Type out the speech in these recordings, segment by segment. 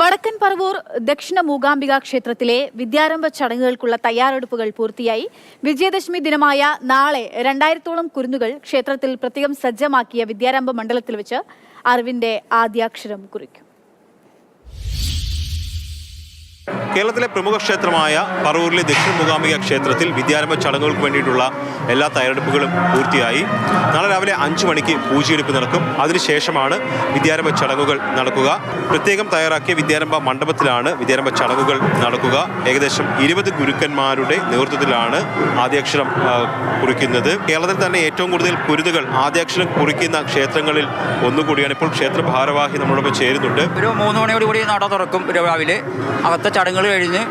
വടക്കൻ പറവൂർ ദക്ഷിണ മൂകാംബിക ക്ഷേത്രത്തിലെ വിദ്യാരംഭ ചടങ്ങുകൾക്കുള്ള തയ്യാറെടുപ്പുകൾ പൂർത്തിയായി. വിജയദശമി ദിനമായ നാളെ രണ്ടായിരത്തോളം കുരുന്നുകൾ ക്ഷേത്രത്തിൽ പ്രത്യേകം സജ്ജമാക്കിയ വിദ്യാരംഭ മണ്ഡലത്തിൽ വെച്ച് അറിവിന്റെ ആദ്യാക്ഷരം കുറിക്കും. കേരളത്തിലെ പ്രമുഖ ക്ഷേത്രമായ പറവൂരിലെ ദക്ഷിണ മൂകാംബിക ക്ഷേത്രത്തിൽ വിദ്യാരംഭ ചടങ്ങുകൾക്ക് വേണ്ടിയിട്ടുള്ള എല്ലാ തയ്യാറെടുപ്പുകളും പൂർത്തിയായി. നാളെ രാവിലെ അഞ്ചു മണിക്ക് പൂജയെടുപ്പ് നടക്കും. അതിനുശേഷമാണ് വിദ്യാരംഭ ചടങ്ങുകൾ നടക്കുക. പ്രത്യേകം തയ്യാറാക്കിയ വിദ്യാരംഭ മണ്ഡപത്തിലാണ് വിദ്യാരംഭ ചടങ്ങുകൾ നടക്കുക. ഏകദേശം ഇരുപത് ഗുരുക്കന്മാരുടെ നേതൃത്വത്തിലാണ് ആദ്യാക്ഷരം കുറിക്കുന്നത്. കേരളത്തിൽ തന്നെ ഏറ്റവും കൂടുതൽ കുരുതുകൾ ആദ്യാക്ഷരം കുറിക്കുന്ന ക്ഷേത്രങ്ങളിൽ ഒന്നുകൂടിയാണ്. ഇപ്പോൾ ക്ഷേത്ര ഭാരവാഹി നമ്മളോടൊപ്പം ചേരുന്നുണ്ട്. ഒരു മൂന്ന് മണിയോടുകൂടി നട തുറക്കും രാവിലെ. അകത്തെ ചടങ്ങുകൾ കഴിഞ്ഞ്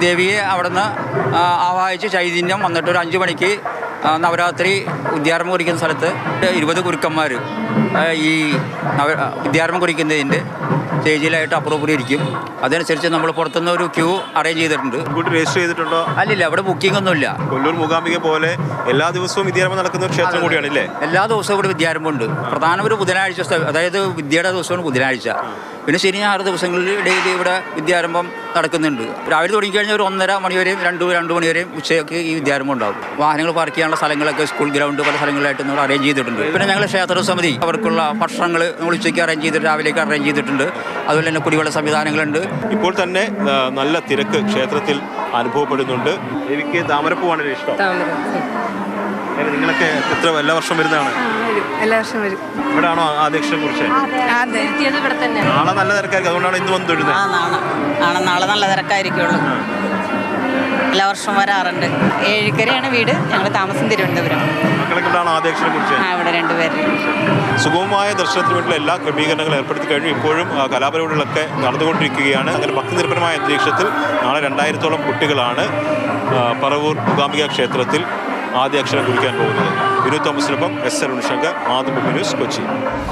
ദേവിയെ അവിടുന്ന് ആവാഹിച്ച് ചൈതന്യം വന്നിട്ട് ഒരു അഞ്ച് മണിക്ക് നവരാത്രി ഉദ്യാരം കുറിക്കുന്ന സ്ഥലത്ത് ഇരുപത് ഗുരുക്കന്മാർ ഈ നവ ഉദ്യാരം കുറിക്കുന്നതിന്റെ സ്റ്റേജിലായിട്ട് അപ്പുറം ഇരിക്കും. അതനുസരിച്ച് നമ്മൾ പുറത്തുനിന്ന് ഒരു ക്യൂ അറേഞ്ച് ചെയ്തിട്ടുണ്ട്. ഇങ്ങോട്ട് രജിസ്റ്റർ ചെയ്തിട്ടുണ്ടോ? അല്ലില്ല അവിടെ ബുക്കിംഗ് ഒന്നുമില്ല. കൊല്ലൂർ മൂകാംബിക പോലെ എല്ലാ ദിവസവും വിദ്യാരംഭം നടക്കുന്ന ഒരു ക്ഷേത്രം കൂടിയാണ് അല്ലേ എല്ലാ ദിവസവും ഇവിടെ വിദ്യാരംഭമുണ്ട്. പ്രധാന ഒരു ബുധനാഴ്ച അതായത് വിദ്യയുടെ ദിവസമാണ് ബുധനാഴ്ച. പിന്നെ ശനി ഞായർ ദിവസങ്ങളിൽ ഡെയിലി ഇവിടെ വിദ്യാരംഭം നടക്കുന്നുണ്ട്. രാവിലെ തുടങ്ങിക്കഴിഞ്ഞാൽ ഒരു ഒന്നര മണിവരെയും രണ്ട് രണ്ട് മണിവരെയും ഉച്ചയ്ക്ക് ഈ വിദ്യാരംഭം ഉണ്ടാകും. വാഹനങ്ങൾ പാർക്ക് ചെയ്യാനുള്ള സ്ഥലങ്ങളൊക്കെ സ്കൂൾ ഗ്രൗണ്ട് പല സ്ഥലങ്ങളിലായിട്ട് നമ്മൾ അറേഞ്ച് ചെയ്തിട്ടുണ്ട്. പിന്നെ ഞങ്ങൾ ക്ഷേത്ര സമിതി അവർക്കുള്ള ഭക്ഷണങ്ങൾ നമ്മൾ ഉച്ചയ്ക്ക് അറേഞ്ച് ചെയ്തിട്ട് രാവിലേക്ക് അറേഞ്ച് ചെയ്തിട്ടുണ്ട്. അതുപോലെ തന്നെ കുടിവെള്ള സംവിധാനങ്ങളുണ്ട്. ഇപ്പോൾ തന്നെ നല്ല തിരക്ക് ക്ഷേത്രത്തിൽ അനുഭവപ്പെടുന്നുണ്ട്. എനിക്ക് താമരപ്പൂവാണ് ഇഷ്ടം. നിങ്ങളൊക്കെ എത്ര എല്ലാ വർഷം വരുന്നതാണ്? വരും. എല്ലാ വർഷവും വരും. ഇവിടാണോ ആദ്യക്ഷനെ കുറിച്ച്? അതെ. ഇവിടെ തന്നെ. നാളെ നല്ല തിരക്കായിരിക്കും. അതുകൊണ്ടാണ് ഇന്ന് വന്ന് ആ തൊഴുന്നത് നാളെ നാളെ നല്ല തിരക്കായിരിക്കുള്ളൂ. എല്ലാ വർഷവും വരാറുണ്ട്. ഏഴിക്കരയാണ് വീട്. ഞങ്ങൾ താമസം തിരുവനന്തപുരം. ഇവിടെ രണ്ടുപേര്. സുഗമമായ ദർശനത്തിന് വേണ്ടിയുള്ള എല്ലാ ക്രമീകരണങ്ങളും ഏർപ്പെടുത്തി കഴിഞ്ഞു. ഇപ്പോഴും കലാപരിപാടികളൊക്കെ നടന്നുകൊണ്ടിരിക്കുകയാണ്. അങ്ങനെ ഭക്തിനിർഭരമായ അന്തരീക്ഷത്തിൽ നാളെ രണ്ടായിരത്തോളം കുട്ടികളാണ് പറവൂർ മൂകാംബിക ക്ഷേത്രത്തിൽ ആദ്യ അക്ഷരം കുറിക്കാൻ പോകുന്നത്. Vinod തോമസിനൊപ്പം S L Unnishankar Mathrubhumi news Kochi.